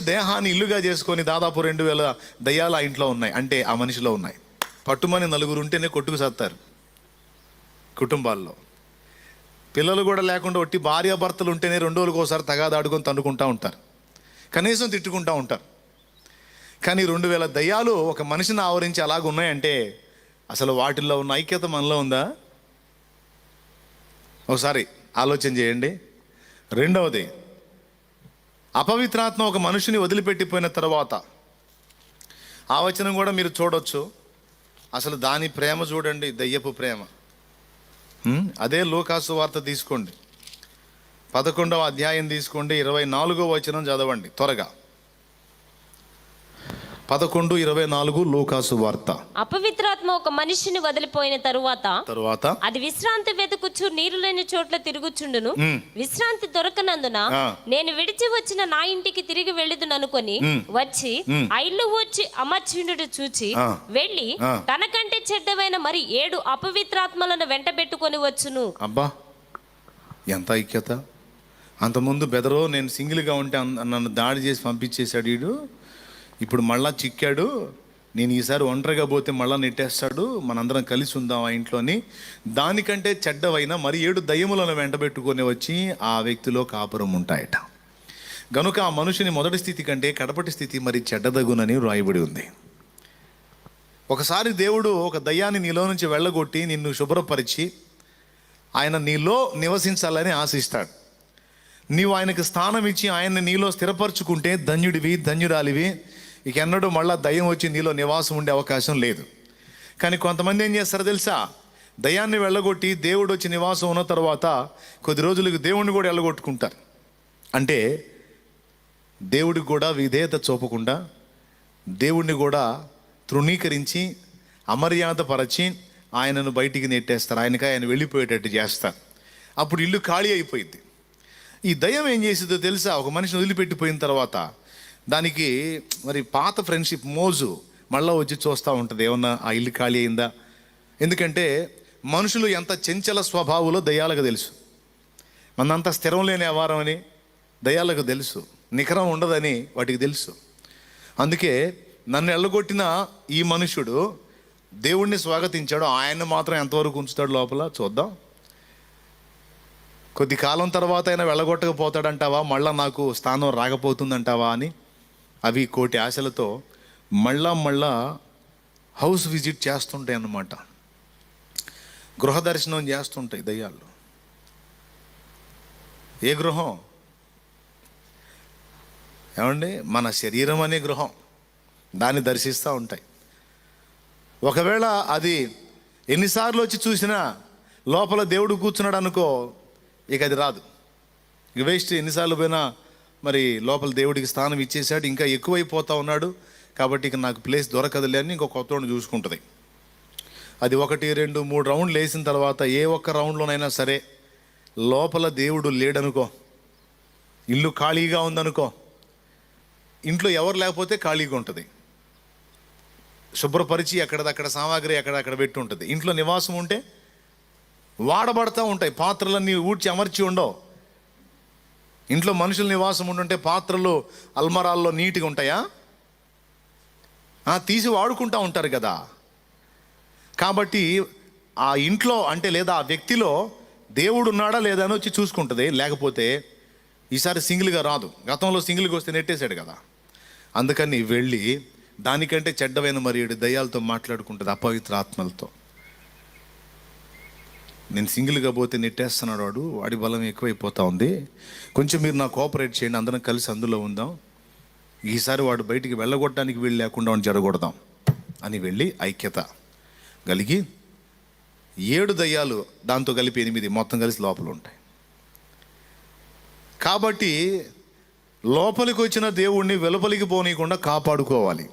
దేహాన్ని ఇల్లుగా చేసుకొని దాదాపు రెండు వేల దయ్యాలు ఆ ఇంట్లో ఉన్నాయి. అంటే ఆ మనిషిలో ఉన్నాయి. పట్టుమని నలుగురు ఉంటేనే కొట్టుకు సత్తారు కుటుంబాల్లో. పిల్లలు కూడా లేకుండా ఒట్టి భార్యాభర్తలు ఉంటేనే రెండు రోజులకు ఒకసారి తగాదాడుకొని తన్నుకుంటూ ఉంటారు. కనీసం తిట్టుకుంటా ఉంటారు. కానీ రెండు వేల దయ్యాలు ఒక మనిషిని ఆవరించి అలాగ ఉన్నాయంటే అసలు వాటిల్లో ఉన్న ఐక్యత మనలో ఉందా? ఒకసారి ఆలోచన చేయండి. రెండవది అపవిత్రాత్మ ఒక మనుషుని వదిలిపెట్టిపోయిన తర్వాత ఆ వచనం కూడా మీరు చూడొచ్చు. అసలు దాని ప్రేమ చూడండి దయ్యపు ప్రేమ. అదే లోకాసు వార్త తీసుకోండి. పదకొండవ అధ్యాయం తీసుకోండి ఇరవై నాలుగో వచనం చదవండి త్వరగా. పదకొండు ఇరవై నాలుగు లోకాసు వార్త అపవిత్రాత్మ ఒక మనిషిని వదిలిపోయిన తరువాత తరువాత అది విశ్రాంతి వెతుకుచు నీరు లేని చోట్ల తిరుగుచుండును. విశ్రాంతి దొరకనందున. నేను విడిచి వచ్చిన నా ఇంటికి తిరిగి వెళ్ళుదుననుకొని వచ్చి ఆ ఇల్లు వచ్చి అమర్చిండు చూచి. వెళ్ళి. తనకంటే చెడ్డవైన మరి ఏడు అపవిత్రాత్మలను వెంటబెట్టుకొని వచ్చును అబ్బా ఎంత ఐక్యత అంతకుముందు బెదరో నేను సింగిల్గా ఉంటే నన్ను దాడి చేసి పంపించేశాడు వీడు ఇప్పుడు మళ్ళా చిక్కాడు నేను ఈసారి ఒంటరిగా పోతే మళ్ళా నెట్టేస్తాడు మనందరం కలిసి ఉందాం ఆ ఇంట్లోని. దానికంటే చెడ్డవైన మరి ఏడు దయ్యములను వెంటబెట్టుకొని వచ్చి ఆ వ్యక్తిలో కాపురం ఉంటాయట. గనుక ఆ మనుషుని మొదటి స్థితి కంటే కడపటి స్థితి మరి చెడ్డదగునని రాయబడి ఉంది. ఒకసారి దేవుడు ఒక దయ్యాన్ని నీలో నుంచి వెళ్ళగొట్టి నిన్ను శుభ్రపరిచి ఆయన నీలో నివసించాలని ఆశిస్తాడు. నీవు ఆయనకు స్థానం ఇచ్చి ఆయన్ని నీలో స్థిరపరచుకుంటే ధన్యుడివి ధన్యురాలివి. ఇక ఎన్నడూ మళ్ళా దయ్యం వచ్చి నీలో నివాసం ఉండే అవకాశం లేదు. కానీ కొంతమంది ఏం చేస్తారో తెలుసా? దయాన్ని వెళ్ళగొట్టి దేవుడు వచ్చి నివాసం ఉన్న తర్వాత కొద్ది రోజులకు దేవుణ్ణి కూడా వెళ్ళగొట్టుకుంటారు. అంటే దేవుడికి కూడా విధేయత చూపకుండా దేవుణ్ణి కూడా తృణీకరించి అమర్యాదపరచి ఆయనను బయటికి నెట్టేస్తారు. ఆయనకి ఆయన వెళ్ళిపోయేటట్టు చేస్తారు. అప్పుడు ఇల్లు ఖాళీ అయిపోయింది ఈ దయ్యం ఏం చేసిందో తెలుసా? ఒక మనిషిని వదిలిపెట్టిపోయిన తర్వాత దానికి మరి పాత ఫ్రెండ్షిప్ మోజు మళ్ళీ వచ్చి చూస్తూ ఉంటుంది. ఏమన్నా ఆ ఇల్లు ఖాళీ అయిందా? ఎందుకంటే మనుషులు ఎంత చెంచల స్వభావులో దయ్యాలకు తెలుసు. మనంతా స్థిరం లేని వ్యవహారం అని దయ్యాలకు తెలుసు. నికరం ఉండదని వాటికి తెలుసు. అందుకే నన్ను ఎళ్ళగొట్టిన ఈ మనుషుడు దేవుణ్ణి స్వాగతించాడు. ఆయన మాత్రం ఎంతవరకు ఉంచుతాడు లోపల? చూద్దాం. కొద్ది కాలం తర్వాత అయినా వెళ్ళగొట్టకపోతాడంటావా? మళ్ళీ నాకు స్థానం రాకపోతుందంటావా అని అవి కోటి ఆశలతో మళ్ళా మళ్ళా హౌస్ విజిట్ చేస్తుంటాయి అన్నమాట. గృహ దర్శనం చేస్తుంటాయి దయ్యాలు. ఏ గృహం? ఏమండి? మన శరీరం అనే గృహం. దాన్ని దర్శిస్తూ ఉంటాయి. ఒకవేళ అది ఎన్నిసార్లు వచ్చి చూసినా లోపల దేవుడు కూర్చున్నాడు అనుకో ఇక అది రాదు. ఇక వేస్ట్ ఎన్నిసార్లు పోయినా మరి లోపల దేవుడికి స్థానం ఇచ్చేసాడు ఇంకా ఎక్కువైపోతా ఉన్నాడు. కాబట్టి ఇక నాకు ప్లేస్ దొరకదులే అని ఇంకో కొత్త చూసుకుంటుంది. అది ఒకటి రెండు మూడు రౌండ్లు వేసిన తర్వాత ఏ ఒక్క రౌండ్లోనైనా సరే లోపల దేవుడు లేడనుకో ఇల్లు ఖాళీగా ఉందనుకో ఇంట్లో ఎవరు లేకపోతే ఖాళీగా ఉంటుంది. శుభ్రపరిచి ఎక్కడదక్కడ సామాగ్రి ఎక్కడక్కడ పెట్టి ఉంటుంది. ఇంట్లో నివాసం ఉంటే వాడబడతా ఉంటాయి. పాత్రలన్నీ ఊడ్చి అమర్చి ఉండవు. ఇంట్లో మనుషుల నివాసం ఉంటుంటే పాత్రలు అల్మరాల్లో నీట్గా ఉంటాయా? ఆ, తీసి వాడుకుంటా ఉంటారు కదా. కాబట్టి ఆ ఇంట్లో అంటే లేదా ఆ వ్యక్తిలో దేవుడు ఉన్నాడా లేదా అని వచ్చి చూసుకుంటుంది. లేకపోతే ఈసారి సింగిల్గా రాదు. గతంలో సింగిల్గా వస్తే నెట్టేశాడు కదా. అందుకని వెళ్ళి దానికంటే చెడ్డమైన మరి దయ్యాలతో మాట్లాడుకుంటుంది అపవిత్ర ఆత్మలతో. నేను సింగిల్గా పోతే నెట్టేస్తున్నాడు వాడు వాడి బలం ఎక్కువైపోతా ఉంది. కొంచెం మీరు నాకు కోఆపరేట్ చేయండి అందరం కలిసి అందులో ఉందాం. ఈసారి వాడు బయటికి వెళ్ళగొట్టడానికి వీళ్ళు లేకుండా వాడిని జరగొడదాం అని వెళ్ళి ఐక్యత కలిగి ఏడు దయ్యాలు దాంతో కలిపి ఎనిమిది మొత్తం కలిసి లోపల ఉంటాయి. కాబట్టి లోపలికి వచ్చిన దేవుణ్ణి వెలుపలికి పోనీయకుండా కాపాడుకోవాలి.